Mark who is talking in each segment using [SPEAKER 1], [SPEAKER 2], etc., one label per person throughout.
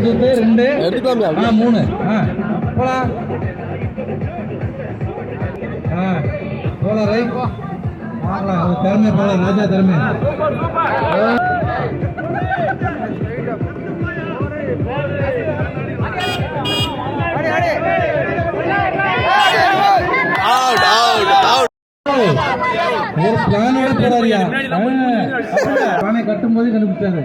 [SPEAKER 1] ரெண்டு.
[SPEAKER 2] எடுத்துக்கலாமே
[SPEAKER 1] ஆ மூணு. ஆ போலாம் ஆ போலாம் ரைட் பார்க்கலாம் அது திறமை போலாம் ராஜா திறமை. ஒரு பிளானோட போறாரியா பிளானை கட்டும் போதே கண்டுபிடிச்சாங்க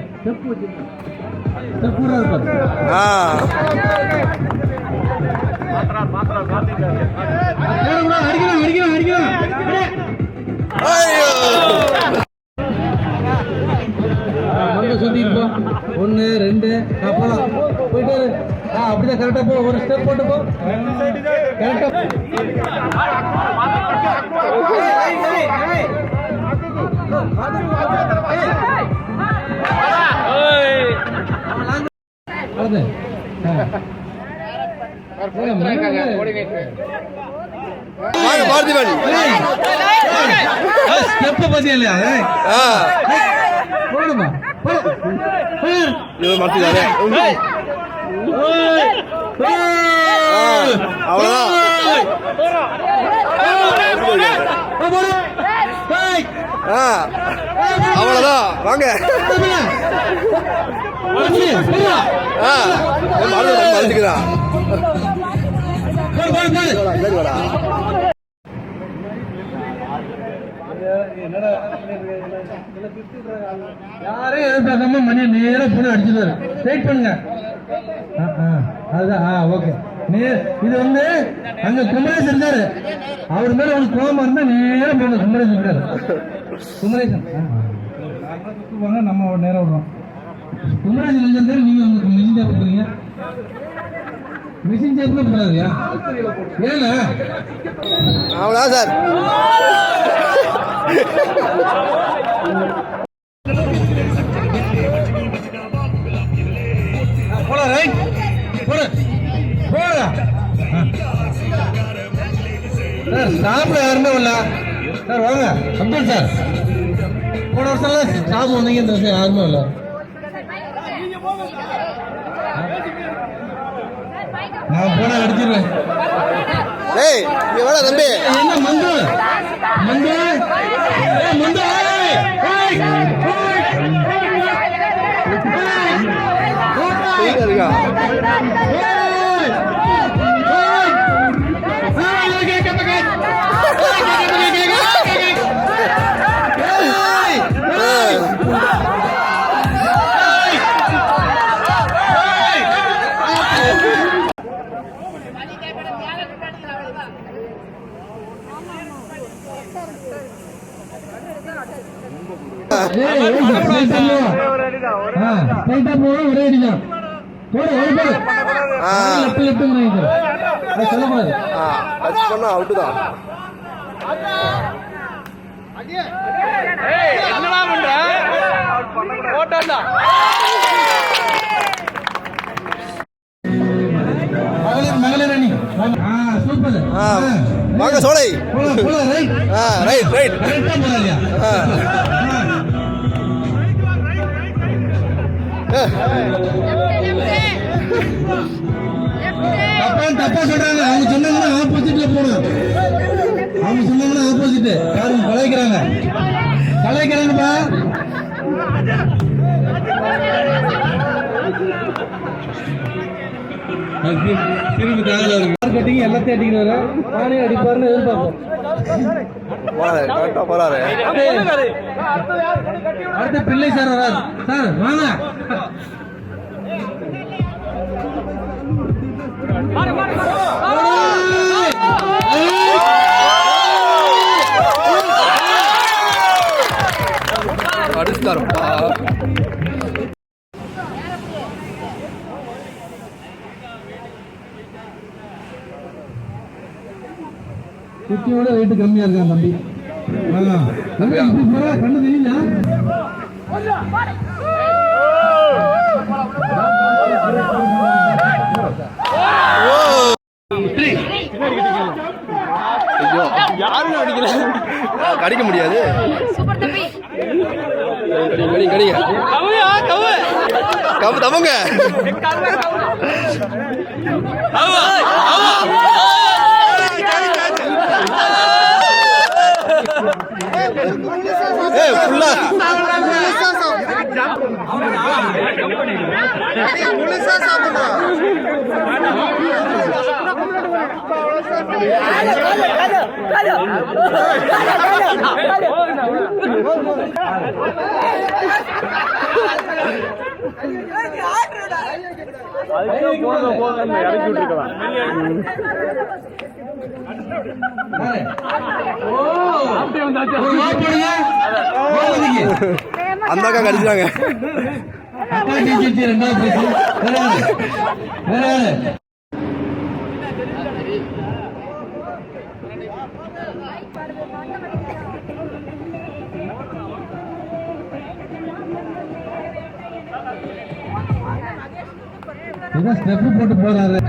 [SPEAKER 1] ஸ்டெப் ஒன்று ரெண்டு ஆ போயிட்டு ஆ அப்படிதான் கரெக்டாக போ ஒரு ஸ்டெப் போட்டு போ கரெக்டாக
[SPEAKER 2] வாங்க பார்த்திபன்.
[SPEAKER 1] ஸ்டெப் பத்தியா இல்லையா? போடுமா. ஏய்.
[SPEAKER 2] இது மாத்திட்டாரு அவ்வளவுதான் ஆ. அவ்வளோதான் வாங்க. ஆ. மறந்து மறந்துக்கிறான் வாடா
[SPEAKER 1] யாரையும் எதிர்பார்க்காம மணி நேரா போன அடிச்சிருவாரு வெயிட் பண்ணுங்க. ஆ, அதுதான் ஆ ஓகே நே இது வந்து அங்க குமரேசன் இருந்தாரு அவர் மேல ஒரு கோபம் இருந்தா நேரம் போன குமரேசன் இருக்காரு. குமரேசன். சுத்துவாங்க, நம்ம நேரம் விடுறோம் குமரேசன் இருந்தாரு நீங்க உங்களுக்கு மிஷின் டேப் கொடுக்குறீங்க மிஷின் டேப்ல போடாதியா ஏன்னா
[SPEAKER 2] அவ்வளோதான் சார்.
[SPEAKER 1] போடா ரைட் போடு. போடா. சார் ஸ்டாப்ல யாருமே வரல. சார் வாங்க. அப்துல் சார். போன வருஷம்லாம் ஸ்டாப் வந்தீங்க இந்த வருஷம் யாருமே வரல நான் போனா அடிச்சிருவேன்
[SPEAKER 2] ஏய் இங்க வாடா தம்பி
[SPEAKER 1] என்ன மந்து மந்து ஏய் மந்து ஏய் ஏய்
[SPEAKER 2] எங்க இருக்கா
[SPEAKER 1] ஸ்ட்ரைட்டா போகணும் ஒரே அடிதான் போடு ஒரு போடு
[SPEAKER 2] ஆ.
[SPEAKER 1] லெஃப்ட் லெஃப்ட் அது சொல்லக்கூடாது
[SPEAKER 2] ஆ டச் பண்ணா தான் வாங்க சோலை.
[SPEAKER 1] ரைட்.
[SPEAKER 2] ரைட்
[SPEAKER 1] தப்பா சொல்றாங்க. அவங்க சொன்னாங்கன்னா ஆப்போசிட்ல போகணும் அவங்க சொன்னாங்கன்னா ஆப்போசிட் யாரும் கலாய்க்கிறாங்க. கலாய்க்கிறாங்கப்பா. திரும்பி மார்க்கெட்டிங் எல்லாத்தையும் அடிக்கிறாரு நானே அடிப்பாருன்னு எதிர்பார்ப்போம் அடுத்த பிள்ளை சார் வராது சார் வாங்க குட்டியோட ரேட்டு கம்மியா இருக்கான் தம்பி? கண்ணு தெரியல?
[SPEAKER 2] யாரும் அடிக்கல. கடிக்க முடியாது.
[SPEAKER 3] சூப்பர் தம்பி.
[SPEAKER 2] கடி கடி கடிங்க
[SPEAKER 1] தம்பு தம்புங்க ஏய் ஃபுல்லா
[SPEAKER 2] ஒரு வாய் போடுங்க. போடுங்க.
[SPEAKER 1] அந்த அக்கா
[SPEAKER 2] ஸ்டெப் போட்டு போறாரு.